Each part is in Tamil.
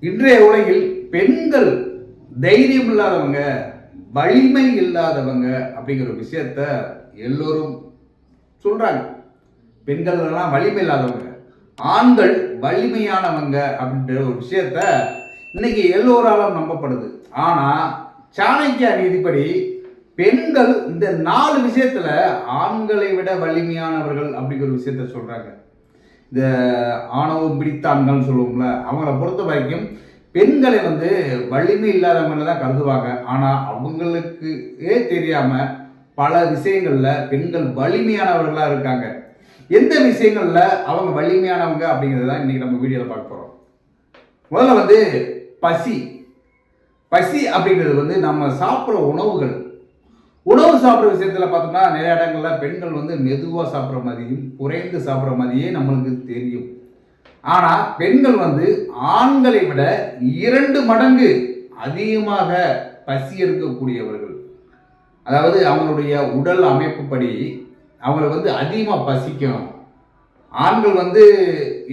இன்றைய உலகில் பெண்கள் தைரியம் இல்லாதவங்க வலிமை இல்லாதவங்க அப்படிங்கிற விஷயத்த எல்லோரும் சொல்றாங்க. பெண்கள்லாம் வலிமை இல்லாதவங்க ஆண்கள் வலிமையானவங்க அப்படின்ற ஒரு விஷயத்த இன்னைக்கு எல்லோராலும் நம்பப்படுது. ஆனா சாணக்கிய நீதிப்படி பெண்கள் இந்த நாலு விஷயத்துல ஆண்களை விட வலிமையானவர்கள் அப்படிங்கிற ஒரு விஷயத்த சொல்றாங்க. இந்த ஆணவம் பிடித்தான்கள் சொல்லுவோம்ல அவங்கள பொறுத்த வரைக்கும் பெண்களை வந்து வலிமை இல்லாதவங்கள தான் கருதுவாங்க. ஆனால் அவங்களுக்கு தெரியாமல் பல விஷயங்களில் பெண்கள் வலிமையானவர்களாக இருக்காங்க. எந்த விஷயங்களில் அவங்க வலிமையானவங்க அப்படிங்கிறது தான் இன்றைக்கி நம்ம வீடியோவில் பார்க்க போகிறோம் முதல்ல வந்து பசி. பசி அப்படிங்கிறது வந்து நம்ம சாப்பிட்ற உணவுகள். உணவு சாப்பிட்ற விஷயத்தில் பார்த்தோம்னா நிறைய இடங்களில் பெண்கள் வந்து மெதுவாக சாப்பிட்ற மாதிரியும் குறைந்து சாப்பிட்ற மாதிரியே நம்மளுக்கு தெரியும். ஆனால் பெண்கள் வந்து ஆண்களை விட இரண்டு மடங்கு அதிகமாக பசி எடுக்கக்கூடியவர்கள். அதாவது அவங்களுடைய உடல் அமைப்புப்படி அவங்களை வந்து அதிகமாக பசிக்கும் ஆண்கள் வந்து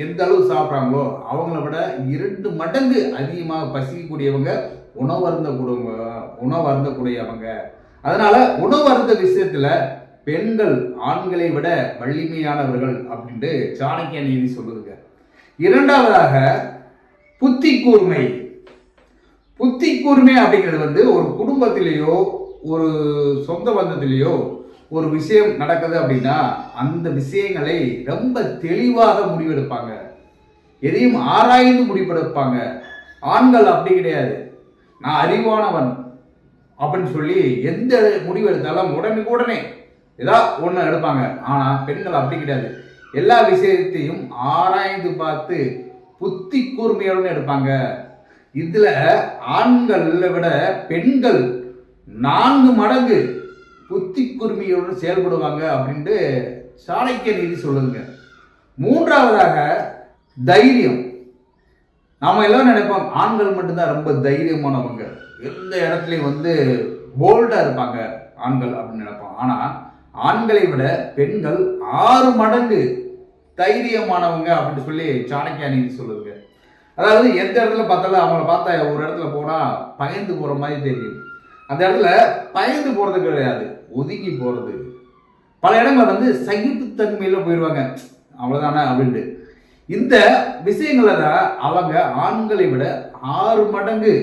எந்த அளவு சாப்பிட்றாங்களோ அவங்கள விட இரண்டு மடங்கு அதிகமாக பசிக்கக்கூடியவங்க உணவு உணவருந்தக்கூடியவங்க. அதனால உணவு அருந்த விஷயத்துல பெண்கள் ஆண்களை விட வலிமையானவர்கள் அப்படின்ட்டு சாணக்கிய நீதி சொல்லுதுங்க. இரண்டாவதாக புத்தி கூர்மை. புத்தி கூர்மை அப்படிங்கிறது வந்து ஒரு குடும்பத்திலேயோ ஒரு சொந்த பந்தத்திலேயோ ஒரு விஷயம் நடக்குது அப்படின்னா அந்த விஷயங்களை ரொம்ப தெளிவாக முடிவெடுப்பாங்க. எதையும் ஆராய்ந்து முடிவெடுப்பாங்க. ஆண்கள் அப்படி கிடையாது. நான் அறிவானவன். அப்படின்னு சொல்லி எந்த முடிவு எடுத்தாலும் உடனுக்குடனே ஏதா ஒன்று எடுப்பாங்க. ஆனால் பெண்கள் அப்படி கிடையாது. எல்லா விஷயத்தையும் ஆராய்ந்து பார்த்து புத்தி கூர்மையுடன் எடுப்பாங்க. இதில் ஆண்களை விட பெண்கள் நான்கு மடங்கு புத்தி கூர்மையுடன் செயல்படுவாங்க அப்படின்ட்டு சாணக்கிய நீதி சொல்லுதுங்க. மூன்றாவதாக தைரியம். நாம எல்லாம் நினைப்போம் ஆண்கள் மட்டும்தான் ரொம்ப தைரியமானவங்க. எந்த இடத்துலையும் வந்து போல்டா இருப்பாங்க ஆண்கள் அப்படின்னு நினைப்போம். ஆனா ஆண்களை விட பெண்கள் ஆறு மடங்கு தைரியமானவங்க அப்படின்னு சொல்லி சாணக்கியானி நீதி சொல்லுதுங்க. அதாவது எந்த இடத்துல பார்த்தாலும் அவங்கள பார்த்தா ஒரு இடத்துல போனா பயந்து போற மாதிரி தெரியும். அந்த இடத்துல பயந்து போறது கிடையாது ஒதுங்கி போறது. பல இடங்கள் வந்து சகிப்புத்தன்மையில போயிடுவாங்க அவ்வளவுதானே அப்படின்ட்டு. இந்த விஷயங்களை தான் அவங்க ஆண்களை விட ஆறு மடங்கு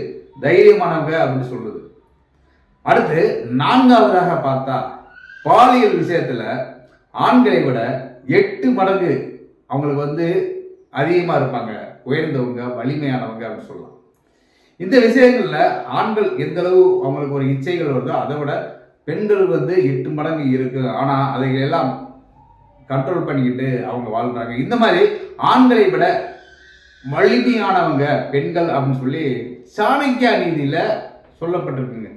தைரியமானவங்க அப்படின்னு சொல்லுது அடுத்து நான்காவதாக பார்த்தா பாலியல் விஷயத்துல ஆண்களை விட எட்டு மடங்கு அவங்களுக்கு வந்து அதிகமாக இருப்பாங்க. உயர்ந்தவங்க வலிமையானவங்க அப்படின்னு சொல்லலாம். இந்த விஷயங்கள்ல ஆண்கள் எந்த அளவு அவங்களுக்கு ஒரு இச்சைகள் வருதோ அதை விட பெண்கள் வந்து எட்டு மடங்கு இருக்கு. ஆனா அதை எல்லாம் கண்ட்ரோல் பண்ணிக்கிட்டு அவங்க வாழ்றாங்க. இந்த மாதிரி ஆண்களை விட வலிமையானவங்க பெண்கள் அப்படின்னு சொல்லி சாணக்கியா நீதியில் சொல்லப்பட்டிருக்குங்க.